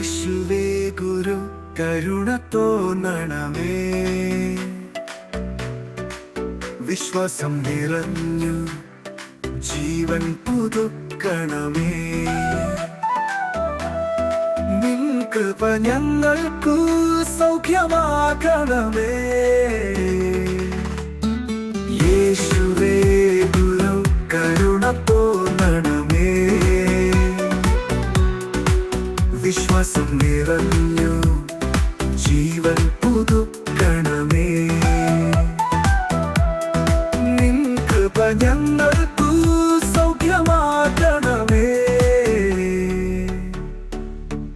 യേശുവേ ഗുരു കരുണ തോന്നണമേ. വിശ്വാസം നിറഞ്ഞു ജീവൻ പുതുക്കണമേ. നിൻ കൃപ ഞങ്ങൾക്കു സൗഖ്യമാക്കണമേ. യേശുവേ വിശ്വാസം നിറഞ്ഞു. ജീവൻ പുതുക്കണമേ. നിൻ കൃപ ഞങ്ങൾക്കു സൗഖ്യമാക്കണമേ.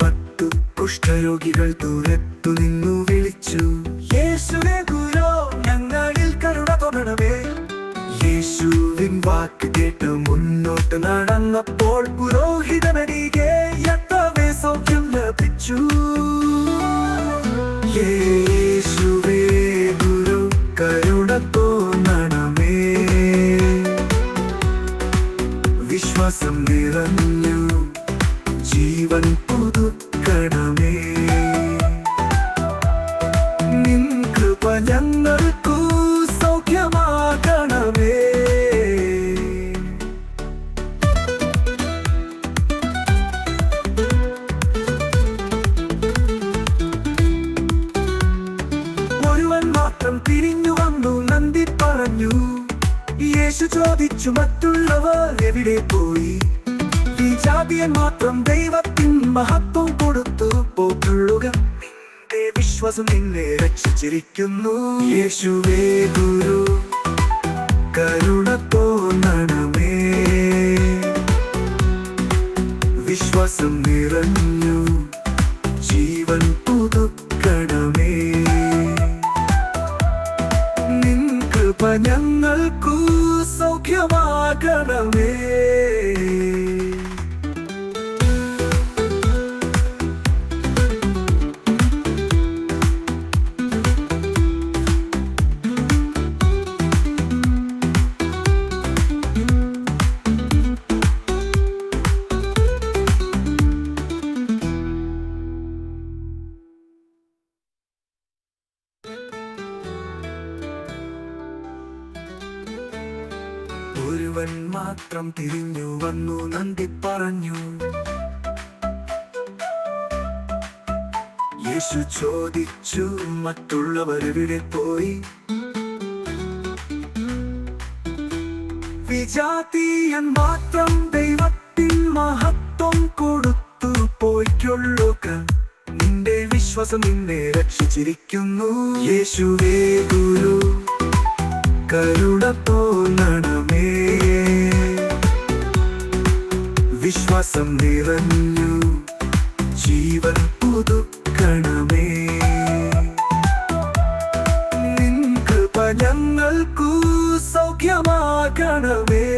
പത്തു കുഷ്ഠരോഗികൾ ദൂരത്തു നിന്നു വിളിച്ചു. യേശുവേ ഗുരോ ഞങ്ങളിൽ കരുണ തോന്നണമേ. യേശുവിൻ വാക്ക് കേട്ട് മുന്നോട്ട് നടന്നപ്പോൾ പുരോഹിതമരികെ ലഭിച്ചു യേശുവേ ഗുരു കരുണ തോന്നണമേ. വിശ്വാസം നിറഞ്ഞു ജീവൻ യേശു ചോദിച്ചു മറ്റുള്ളവർ എവിടെ പോയി? ഈ ജാതിയൻ മാത്രം ദൈവത്തിൻ മഹത്വം കൊടുത്തു നിന്റെ വിശ്വാസം നിന്നെ രക്ഷിച്ചിരിക്കുന്നു. യേശുവേ ഗുരു കരുണ തോന്നണമേ. വിശ്വാസം നിറഞ്ഞു ജീവൻ കൃപ ഞങ്ങൾക്കു സൗഖ്യമാകണമേ. ഒരുവൻ മാത്രം തിരിഞ്ഞു വന്നു നന്ദി പറഞ്ഞു. യേശു ചോദിച്ചു മറ്റുള്ളവരെവിടെ പോയി? വിജാതീയൻ മാത്രം ദൈവത്തിൽ മഹത്വം കൊടുത്തു പോയിക്കൊള്ളുക നിന്റെ വിശ്വാസം നിന്നെ രക്ഷിച്ചിരിക്കുന്നു. യേശുവേ ഗുരു കരുണ തോന്നണമേ. വിശ്വാസം നിറഞ്ഞു. ജീവൻ പുതുക്കണമേ. നിൻ കൃപ സൗഖ്യമാകണമേ.